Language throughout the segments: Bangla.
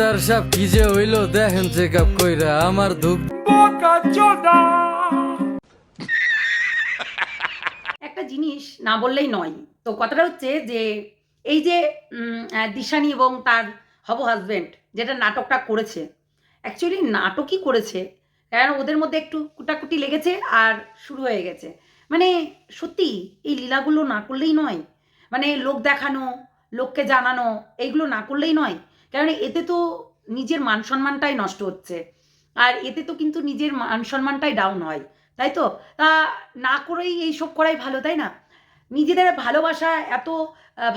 ডাক্তার সাহেব কি যে হইল দেখেন চেক আপ কইরা, আমার ধূপ একটা জিনিস না বললেই নয়। তো কথাটা হচ্ছে যে, এই যে দিশানি এবং তার হব হাজবেন্ড যেটা নাটকটা করেছে অ্যাকচুয়ালি নাটকই করেছে, কারণ ওদের মধ্যে একটু কুটাকুটি লেগেছে আর শুরু হয়ে গেছে। মানে সত্যি, এই লীলাগুলো না করলেই নয়। মানে লোক দেখানো, লোককে জানানো, এইগুলো না করলেই নয়। কারণ এতে তো নিজের মান সম্মানটাই নষ্ট হচ্ছে। আর এতে তো কিন্তু নিজের মান সম্মানটাই ডাউন হয়, তাই তো? তা না করেই এইসব করাই ভালো, তাই না? নিজেদের ভালোবাসা এত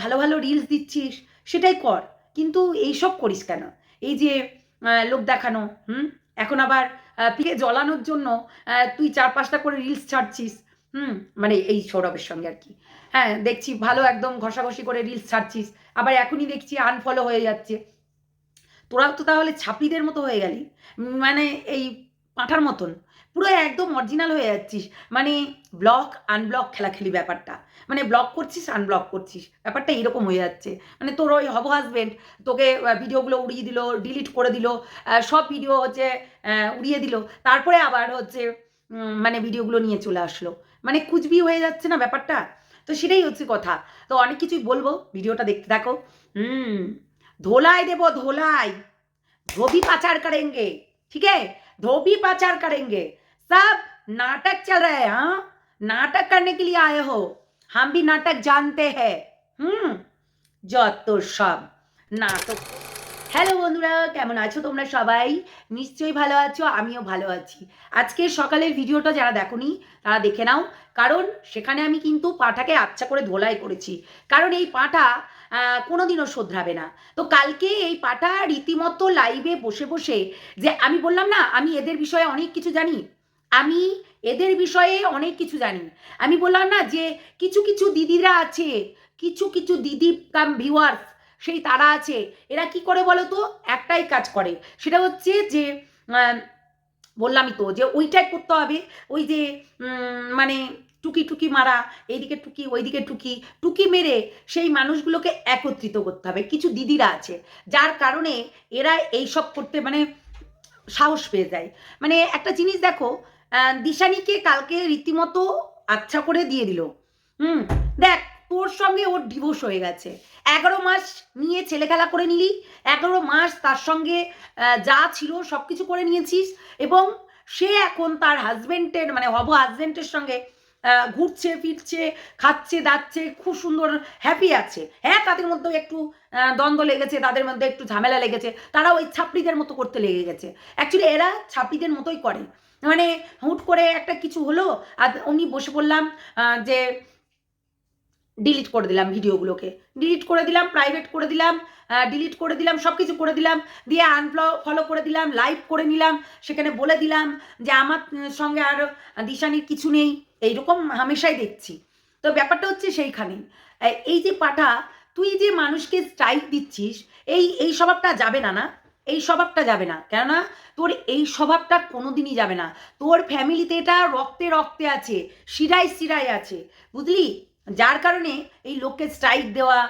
ভালো ভালো রিলস দিচ্ছিস, সেটাই কর। কিন্তু এইসব করিস কেন? এই যে লোক দেখানো, হুম? এখন আবার পিকে জ্বলানোর জন্য তুই চার পাঁচটা করে রিলস ছাড়ছিস, হুম? মানে এই সৌরভের সঙ্গে আর কি। হ্যাঁ দেখছি ভালো একদম ঘষাঘষি করে রিলস ছাড়ছিস, আবার এখনই দেখছি আনফলো হয়ে যাচ্ছে। তোরাও তো তাহলে ছাপিদের মতো হয়ে গেলি। মানে এই পাঁঠার মতন। পুরো একদম অরিজিনাল হয়ে যাচ্ছিস। মানে ব্লক আনব্লক খেলাখেলি ব্যাপারটা। মানে ব্লক করছিস আনব্লক করছিস। ব্যাপারটা এরকম হয়ে যাচ্ছে। মানে তোর ওই হব হাজবেন্ড তোকে ভিডিওগুলো উড়িয়ে দিল ডিলিট করে দিল সব ভিডিও হচ্ছে উড়িয়ে দিল। তারপরে আবার হচ্ছে মানে ভিডিওগুলো নিয়ে চলে আসলো। মানে কুচবি হয়ে যাচ্ছে না ব্যাপারটা? তো সেটাই হচ্ছে কথা। তো অনেক কিছুই বলব। ভিডিওটা দেখতে থাকো। হুম। ধোলাই দেবো ধোলাই धोबी पाचार करेंगे ठीक है धोबी पाचार करेंगे सब नाटक चल रहे हैं हाँ नाटक करने के लिए आए हो हम भी नाटक जानते हैं হুম যত সব নাটক হ্যালো বন্ধুরা কেমন আছো তোমরা সবাই নিশ্চয়ই ভালো আছো আমিও ভালো আছি আজকে সকালের ভিডিওটা যারা দেখোনি তারা দেখে নাও কারণ সেখানে আমি কিন্তু পাঠাকে আচ্ছা করে ধোলাই করেছি কারণ এই পাঠা আহ, কোনোদিনও শোধরাবে না। তো কালকে এই পাটা রীতিমতো লাইভে বসে বসে যে আমি বললাম না, আমি এদের বিষয়ে অনেক কিছু জানি। আমি এদের বিষয়ে অনেক কিছু জানি। আমি বললাম না যে কিছু কিছু দিদিরা আছে, কিছু কিছু দিদি কাম ভিউয়ার্স সেই তারা আছে। এরা কি করে বলো তো? একটাই কাজ করে। সেটা হচ্ছে যে বললামই তো যে ওইটাই করতে হবে। ওই যে মানে টুকি টুকি মারা, এইদিকে টুকি, ওইদিকে টুকি টুকি মেরে সেই মানুষগুলোকে একত্রিত করতে হবে। কিছু দিদিরা আছে, যার কারণে এরা এইসব করতে মানে সাহস পেয়ে যায়। মানে একটা জিনিস দেখো দিশানিকে কালকে রীতিমতো আচ্ছা করে দিয়ে দিল। হুম, দেখ, তোর সঙ্গে ওর ডিভোর্স হয়ে গেছে। এগারো মাস নিয়ে ছেলে খেলা করে নিলি, এগারো মাস তার সঙ্গে যা ছিল সব কিছু করে নিয়েছিস, এবং সে এখন তার হাজবেন্ডের মানে হব হাজবেন্ডের সঙ্গে ঘুরছে, ফিরছে, খাচ্ছে, দাচ্ছে, খুব সুন্দর হ্যাপি আছে। হ্যাঁ তাদের মধ্যেও একটু দ্বন্দ্ব লেগেছে, তাদের মধ্যে একটু ঝামেলা লেগেছে। তারা ওই ছাপড়িদের মতো করতে লেগে গেছে। অ্যাকচুয়ালি এরা ছাপড়িদের মতোই করে। মানে হুট করে একটা কিছু হলো আর উনি বসে পড়লাম যে ডিলিট করে দিলাম ভিডিওগুলোকে। ডিলিট করে দিলাম প্রাইভেট করে দিলাম ডিলিট করে দিলাম সব কিছু করে দিলাম, দিয়ে আনফ্লো ফলো করে দিলাম লাইভ করে নিলাম, সেখানে বলে দিলাম যে আমার সঙ্গে আর দিশানির কিছু নেই। এইরকম হামেশাই দেখছি। তো ব্যাপারটা হচ্ছে সেইখানে। এই- যে পাঠা, তুই যে মানুষকে স্ট্রাইক দিচ্ছিস, এই এই স্বভাবটা যাবে না না? এই স্বভাবটা যাবে না। কেননা তোর এই স্বভাবটা কোনোদিনই যাবে না। তোর ফ্যামিলিতে এটা রক্তে রক্তে আছে, শিরায় শিরায় আছে। বুঝলি? যার কারণে এই লোককে স্ট্রাইক দেওয়া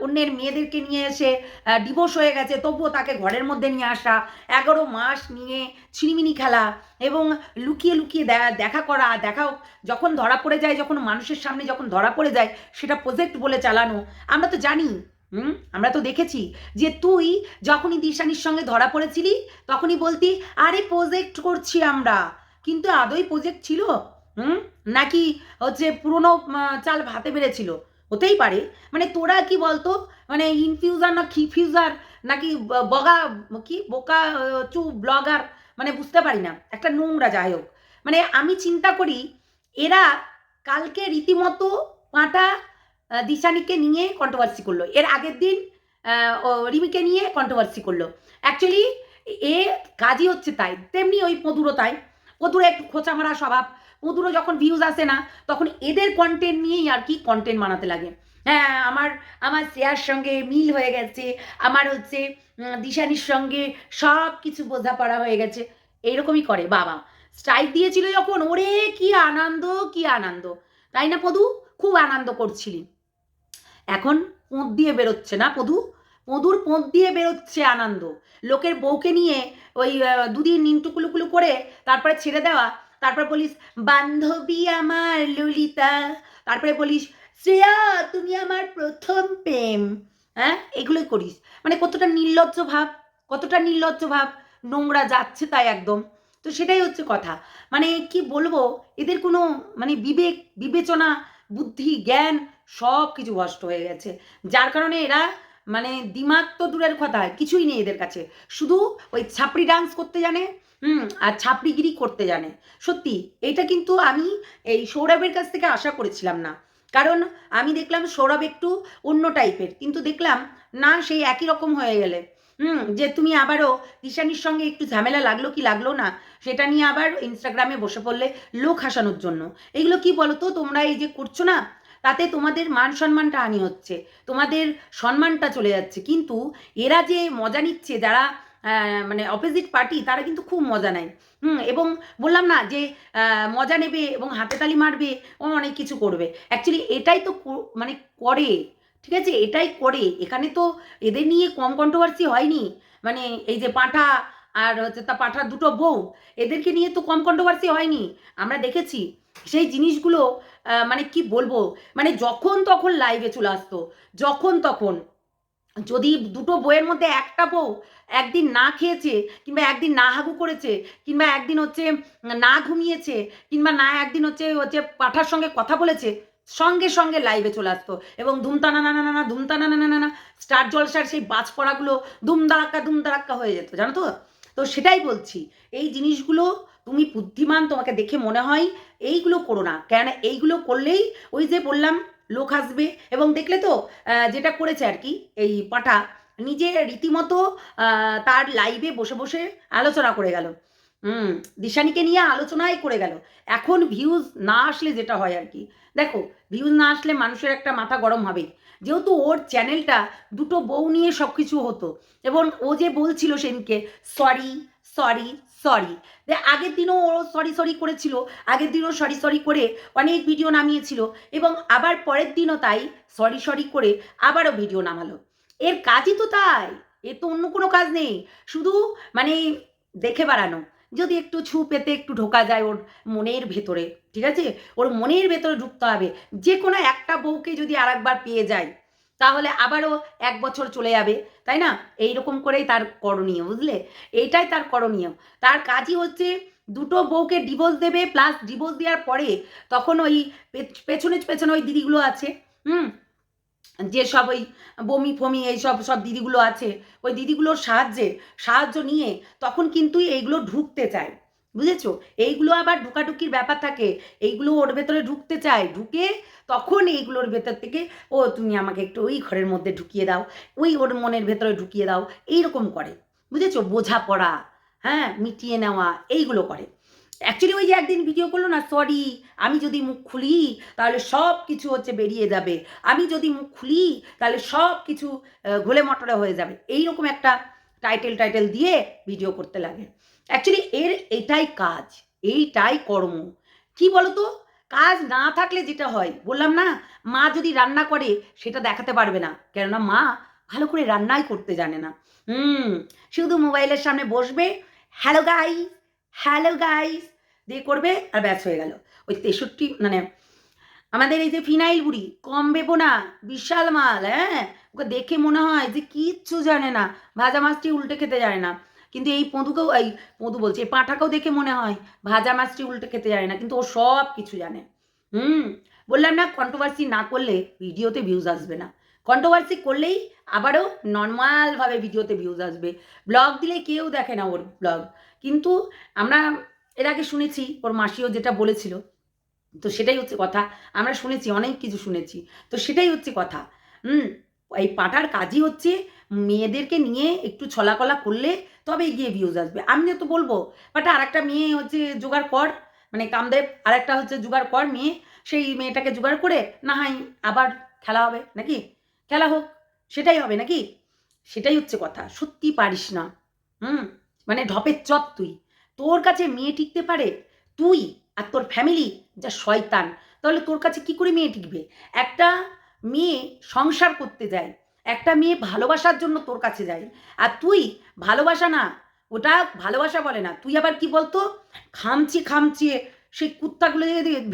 অন্যের মেয়েদেরকে নিয়ে এসে ডিভোর্স হয়ে গেছে, তবুও তাকে ঘরের মধ্যে নিয়ে আসা, এগারো মাস নিয়ে ছিনিমিনি খেলা এবং লুকিয়ে লুকিয়ে দেখা করা, দেখা যখন ধরা পড়ে যায়, যখন মানুষের সামনে যখন ধরা পড়ে যায়, সেটা প্রজেক্ট বলে চালানো। আমরা তো জানি, হুম? আমরা তো দেখেছি যে তুই যখনই দিশানির সঙ্গে ধরা পড়েছিলি, তখনই বলতি, আরে প্রজেক্ট করছি আমরা। কিন্তু আদৌ প্রজেক্ট ছিল? হুম? নাকি হচ্ছে পুরনো চাল ভাতে বেড়েছিল? হতেই পারে। মানে তোরা কি বলতো? মানে ইনফিউজার না কি ফিউজার নাকি বগা কি বোকা, চু ব্লগার মানে বুঝতে পারি না। একটা নোংরা যাই হোক। মানে আমি চিন্তা করি, এরা কালকে রীতিমতো পাটা দিশানিকে নিয়ে কন্ট্রোভার্সি করল। এর আগের দিন রিমিকে নিয়ে কন্ট্রোভার্সি করল। অ্যাকচুয়ালি এ কাজই হচ্ছে তাই। তেমনি ওই পদুরও তাই পদুরো একটু খোঁচা মারা স্বভাব। পদুরো যখন ভিউজ আসে না, তখন এদের কন্টেন্ট নিয়েই আর কি কন্টেন্ট বানাতে লাগে। হ্যাঁ আমার আমার শ্রেয়ার সঙ্গে মিল হয়ে গেছে, আমার হচ্ছে দিশানির সঙ্গে সব কিছু বোঝাপড়া হয়ে গেছে। এইরকমই করে, বাবা। স্ট্রাইক দিয়েছিল যখন, ওরে কি আনন্দ কি আনন্দ। তাই না, পদু? খুব আনন্দ করছিলি। এখন পোঁত দিয়ে বেরোচ্ছে না, পদু? মধুর পোঁত দিয়ে বেরোচ্ছে আনন্দ। লোকের বউকে নিয়ে ওই দুদিন নিন্টু কুলুকুলু করে তারপরে ছেড়ে দেওয়া তারপরে বলিস, বান্ধবী আমার ললিতা। তারপরে বলিস, শ্রেয়া, তুমি আমার প্রথম প্রেম। হ্যাঁ এগুলোই করিস। মানে কতটা নির্লজ্জ ভাব, কতটা নির্লজ্জ ভাব। নোংরা যাচ্ছে তাই একদম। তো সেটাই হচ্ছে কথা। মানে কি বলব, এদের কোনো মানে বিবেক, বিবেচনা, বুদ্ধি, জ্ঞান সব কিছু নষ্ট হয়ে গেছে। যার কারণে এরা মানে দিমাগ তো দূরের কথা, কিছুই নেই এদের কাছে। শুধু ওই ছাপড়ি ডান্স করতে জানে হুম, আর ছাপড়িগিরি করতে জানে। সত্যি, এটা কিন্তু আমি এই সৌরভের কাছ থেকে আশা করেছিলাম না। কারণ আমি দেখলাম সৌরভ একটু অন্য টাইপের, কিন্তু দেখলাম, না সেই একই রকম হয়ে গেলে। হুম, যে তুমি আবারও দিশানির সঙ্গে একটু ঝামেলা লাগল কি লাগল না, সেটা নিয়ে আবার ইনস্টাগ্রামে বসে পড়লে লোক হাসানোর জন্য। এগুলো কি বলো তো তোমরা এই যে করছ না, তাতে তোমাদের মান সম্মানটা হানি হচ্ছে, তোমাদের সম্মানটা চলে যাচ্ছে। কিন্তু এরা যে মজা নিচ্ছে, যারা মানে অপোজিট পার্টি তারা কিন্তু খুব মজা নেয়। হুম, এবং বললাম না যে মজা নেবে এবং হাতে তালি মারবে, ও অনেক কিছু করবে। অ্যাকচুয়ালি এটাই তো মানে করে, ঠিক আছে? এটাই করে। এখানে তো এদের নিয়ে কম কন্ট্রোভার্সি হয়নি। মানে এই যে পাঁঠা আর হচ্ছে তা পাঁঠার দুটো বউ, এদেরকে নিয়ে তো কম কন্ট্রোভার্সি হয়নি। আমরা দেখেছি সেই জিনিসগুলো মানে কি বলব? মানে যখন তখন লাইভে চলে আসতো, যখন তখন। যদি দুটো বইয়ের মধ্যে একটা বউ একদিন না খেয়েছে, কিংবা একদিন না হাগু করেছে, কিংবা একদিন হচ্ছে না ঘুমিয়েছে, কিংবা না একদিন হচ্ছে হচ্ছে পাঠার সঙ্গে কথা বলেছে, সঙ্গে সঙ্গে লাইভে চলে আসতো। এবং ধুমতানা না না না না ধুমতানা না না না স্টার জলসার সেই বাজ পড়াগুলো ধুমদারাক্কা ধুমদারাক্কা হয়ে যেত, জানো তো? তো সেটাই বলছি, এই জিনিসগুলো তুমি বুদ্ধিমান, তোমাকে দেখে মনে হয়, এইগুলো করো না। কেন এইগুলো করলেই ওই যে বললাম লোক আসবে এবং দেখলে তো যেটা করেছে আর কি, এই পাটা নিজে রীতিমতো তার লাইভে বসে বসে আলোচনা করে গেল। হুম, দিশানিকে নিয়ে আলোচনাই করে গেল। এখন ভিউজ না আসলে যেটা হয় আর কি। দেখো ভিউজ না আসলে মানুষের একটা মাথা গরম হবেই যেহেতু ওর চ্যানেলটা দুটো বউ নিয়ে সব কিছু হতো, এবং ও যে বলছিল সেদিনকে সরি সরি সরি আগের দিনও ও সরি সরি করেছিল। আগের দিনও সরি সরি করে অনেক ভিডিও নামিয়েছিল এবং আবার পরের দিনও তাই সরি সরি করে আবারও ভিডিও নামালো। এর কাজই তো তাই। এর তো অন্য কোনো কাজ নেই। শুধু মানে দেখে বেড়ানো। যদি একটু ছু পেতে একটু ঢোকা যায় ওর মনের ভেতরে, ঠিক আছে? ওর মনের ভেতরে ঢুকতে হবে। যে কোনো একটা বউকে যদি আর পেয়ে যায় তাহলে আবারও এক বছর চলে যাবে, তাই না? এইরকম করেই তার করণীয়, বুঝলে? এইটাই তার করণীয়। তার কাজই হচ্ছে দুটো বউকে ডিভোর্স দেবে প্লাস ডিভোর্স দেওয়ার পরে তখন ওই পেছনে পেছনে ওই দিদিগুলো আছে, হুম? যে সব ওই বমি ফমি এই সব সব দিদিগুলো আছে, ওই দিদিগুলোর সাহায্যে, সাহায্য নিয়ে তখন কিন্তু এইগুলো ঢুকতে চায়। বুঝেছ? এইগুলো আবার ঢুকাঢুকির ব্যাপার থাকে। এইগুলো ওর ভেতরে ঢুকতে চায়। ঢুকে তখন এইগুলোর ভেতর থেকে, ও, তুমি আমাকে একটু ওই ঘরের মধ্যে ঢুকিয়ে দাও। ওই ওর মনের ভেতরে ঢুকিয়ে দাও। এইরকম করে। বুঝেছ? বোঝাপড়া হ্যাঁ? মিটিয়ে নেওয়া, এইগুলো করে। অ্যাকচুয়ালি ওই যে একদিন ভিডিও করল না সরি আমি যদি মুখ খুলি, তাহলে সব কিছু হচ্ছে বেরিয়ে যাবে। আমি যদি মুখ খুলি, তাহলে সব কিছু ঘোলে মটরে হয়ে যাবে। এইরকম একটা টাইটেল টাইটেল দিয়ে ভিডিও করতে লাগে। অ্যাকচুয়ালি এর এটাই কাজ, এইটাই কর্ম। কি বলতো? কাজ না থাকলে যেটা হয়, বললাম না, মা যদি রান্না করে, সেটা দেখাতে পারবে না। কেননা মা ভালো করে রান্নাই করতে জানে না। হুম, শুধু মোবাইলের সামনে বসবে হ্যালো গাইস হ্যালো গাইস দিয়ে করবে, আর ব্যাস হয়ে গেল। ওই তেষট্টি মানে আমাদের এই যে ফিনাইল বুড়ি কম বেবো না, বিশাল মাল হ্যাঁ? ওকে দেখে মনে হয় যে কিচ্ছু জানে না, ভাজা মাছটি উল্টে খেতে জানে না। কিন্তু এই পঁদুকেও, এই পদু বলছে, এই পাঁঠাকেও দেখে মনে হয় ভাজা মাছটি উল্টে খেতে জানে না, কিন্তু ও সব কিছু জানে। হুম? বললাম না কন্ট্রোভার্সি না করলে ভিডিওতে ভিউজ আসবে না। কন্ট্রোভার্সি করলেই আবারও নর্মালভাবে ভিডিওতে ভিউজ আসবে। ব্লগ দিলে কেউ দেখে না ওর ব্লগ কিন্তু আমরা এর আগে শুনেছি, ওর মাসিও যেটা বলেছিল তো সেটাই হচ্ছে কথা। আমরা শুনেছি, অনেক কিছু শুনেছি। তো সেটাই হচ্ছে কথা। হুম, এই পাটার কাজই হচ্ছে মেয়েদেরকে নিয়ে একটু ছলাকলা করলে তবে গিয়ে ভিউজ আসবে। আমি তো বলব পাঠা আর একটা মেয়ে হচ্ছে জোগাড় কর। মানে কামদেব আর একটা হচ্ছে জোগাড় কর মেয়ে। সেই মেয়েটাকে জোগাড় করে না হয় আবার খেলা হবে নাকি? খেলা হোক, সেটাই হবে নাকি? সেটাই হচ্ছে কথা। সত্যি পারিস না। হুম মানে ঢপের চপ তুই। তোর কাছে মেয়ে টিকতে পারে, তুই আর তোর ফ্যামিলি যা শয়তান, তাহলে তোর কাছে কি করে মেয়ে টিকবে? একটা মেয়ে সংসার করতে যায়, একটা মেয়ে ভালোবাসার জন্য তোর কাছে যায়, আর তুই ভালোবাসা না, ওটা ভালোবাসা বলে না। তুই আবার কি বলতো? খামচি খামচিয়ে সেই কুত্তাগুলো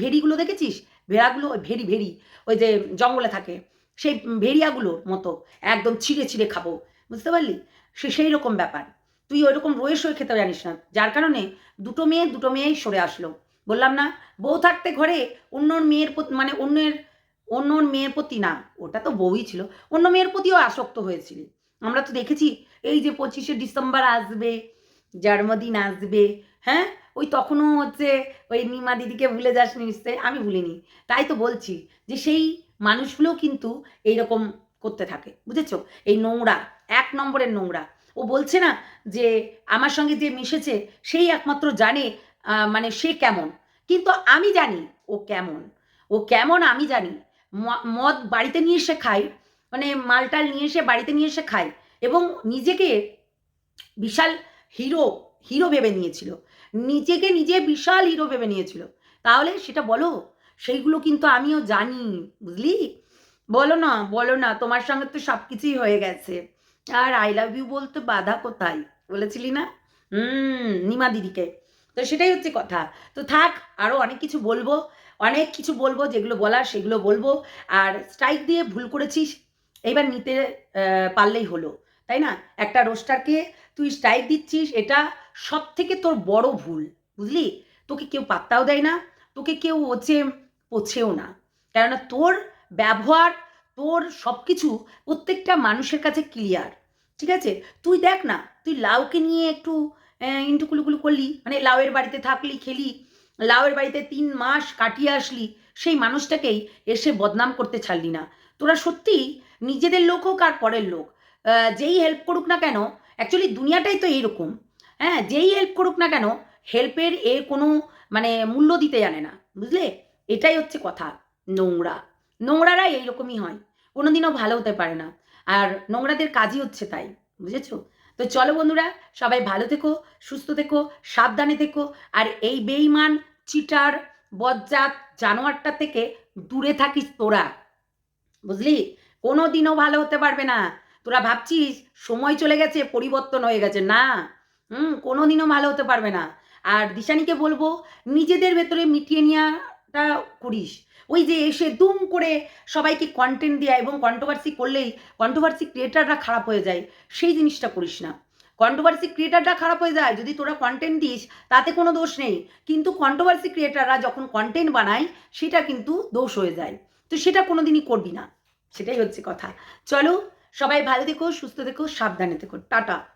ভেড়িগুলো দেখেছিস? ভেড়াগুলো ওই ভেড়ি ভেড়ি, ওই যে জঙ্গলে থাকে, সেই ভেড়িয়াগুলোর মতো একদম ছিঁড়ে ছিঁড়ে খাব, বুঝতে পারলি? সে সেই রকম ব্যাপার। তুই ওই রকম রয়ে সয়ে খেতে জানিস না, যার কারণে দুটো মেয়ে দুটো মেয়েই সরে আসলো। বললাম না, বউ থাকতে ঘরে অন্যর মেয়ের মানে অন্যের, অন্যর মেয়ের প্রতি না, ওটা তো বউই ছিল, অন্য মেয়ের প্রতিও আসক্ত হয়েছিল। আমরা তো দেখেছি, এই যে পঁচিশে ডিসেম্বর আসবে, জন্মদিন আসবে হ্যাঁ? ওই তখনও হচ্ছে ওই নিমা দিদিকে ভুলে যাসনি নিশ্চয়ই? আমি ভুলিনি। তাই তো বলছি যে সেই মানুষগুলো কিন্তু এইরকম করতে থাকে, বুঝেছ? এই নোংরা, এক নম্বরের নোংরা। ও বলছে না যে, আমার সঙ্গে যে মিশেছে, সেই একমাত্র জানে মানে সে কেমন? কিন্তু আমি জানি ও কেমন। ও কেমন আমি জানি। মদ বাড়িতে নিয়ে এসে খায় মানে মালটাল নিয়ে এসে বাড়িতে নিয়ে এসে খায় এবং নিজেকে বিশাল হিরো হিরো ভেবে নিয়েছিল। নিজেকে নিজে বিশাল হিরো ভেবে নিয়েছিল। তাহলে সেটা বলো, সেইগুলো কিন্তু আমিও জানি, বুঝলি? বলো না বলো না, তোমার সঙ্গে তো সব কিছুই হয়ে গেছে। আর আই লাভ ইউ বলতে বাধা কোথায়? বলেছিলি না? হুম, নিমা দিদিকে। তো সেটাই হচ্ছে কথা। তো থাক আরও অনেক কিছু বলব, অনেক কিছু বলব, যেগুলো বলার সেগুলো বলব। আর স্ট্রাইক দিয়ে ভুল করেছিস, এইবার নিতে পারলেই হলো, তাই না? একটা রোস্টারকে তুই স্ট্রাইক দিচ্ছিস, এটা সব থেকে তোর বড় ভুল, বুঝলি? তোকে কেউ পাত্তাও দেয় না, তোকে কেউ হচ্ছে পোছেও না। কেননা তোর ব্যবহার, তোর সব কিছু প্রত্যেকটা মানুষের কাছে ক্লিয়ার ঠিক আছে? তুই দেখ না, তুই লাউকে নিয়ে একটু ইন্টুকুলুকুলু করলি মানে লাউয়ের বাড়িতে থাকলি, খেলি, লাউয়ের বাড়িতে তিন মাস কাটিয়ে আসলি, সেই মানুষটাকেই এসে বদনাম করতে ছাড়লি না। তোরা সত্যি নিজেদের লোক হোক আর পরের লোক যেই হেল্প করুক না কেন অ্যাকচুয়ালি দুনিয়াটাই তো এইরকম হ্যাঁ যেই হেল্প করুক না কেন হেল্পের এ কোনো মানে মূল্য দিতে জানে না, বুঝলে? এটাই হচ্ছে কথা, নোংরা। নোংরারা এইরকমই হয়, কোনোদিনও ভালো হতে পারে না, আর নোংরাদের কাজই হচ্ছে তাই, বুঝেছ? তো চলো বন্ধুরা, সবাই ভালো থেকো, সুস্থ থেকো, সাবধানে থেকো। আর এই বেইমান চিটার, বজ্জাত জানোয়ারটা থেকে দূরে থাকিস তোরা। বুঝলি? কোনো দিনও ভালো হতে পারবে না। তোরা ভাবছিস সময় চলে গেছে, পরিবর্তন হয়ে গেছে। না, হুম কোনো দিনও ভালো হতে পারবে না। আর দিশানিকে বলব, নিজেদের ভেতরে মিটিয়ে নেওয়াটা করিস। ওই যে এসে দুম করে সবাইকে কন্টেন্ট দেওয়া এবং কন্ট্রোভার্সি করলেই কন্ট্রোভার্সি ক্রিয়েটাররা খারাপ হয়ে যায়, সেই জিনিসটা করিস না। কন্ট্রোভার্সি ক্রিয়েটাররা খারাপ হয়ে যায়, যদি তোরা কন্টেন্ট দিস, তাতে কোনো দোষ নেই। কিন্তু কন্ট্রোভার্সি ক্রিয়েটাররা যখন কন্টেন্ট বানায়, সেটা কিন্তু দোষ হয়ে যায়। তো সেটা কোনো দিনই করবি না। সেটাই হচ্ছে কথা। চলো, সবাই ভালো থেকো, সুস্থ থেকো, সাবধানে থেকো। টাটা।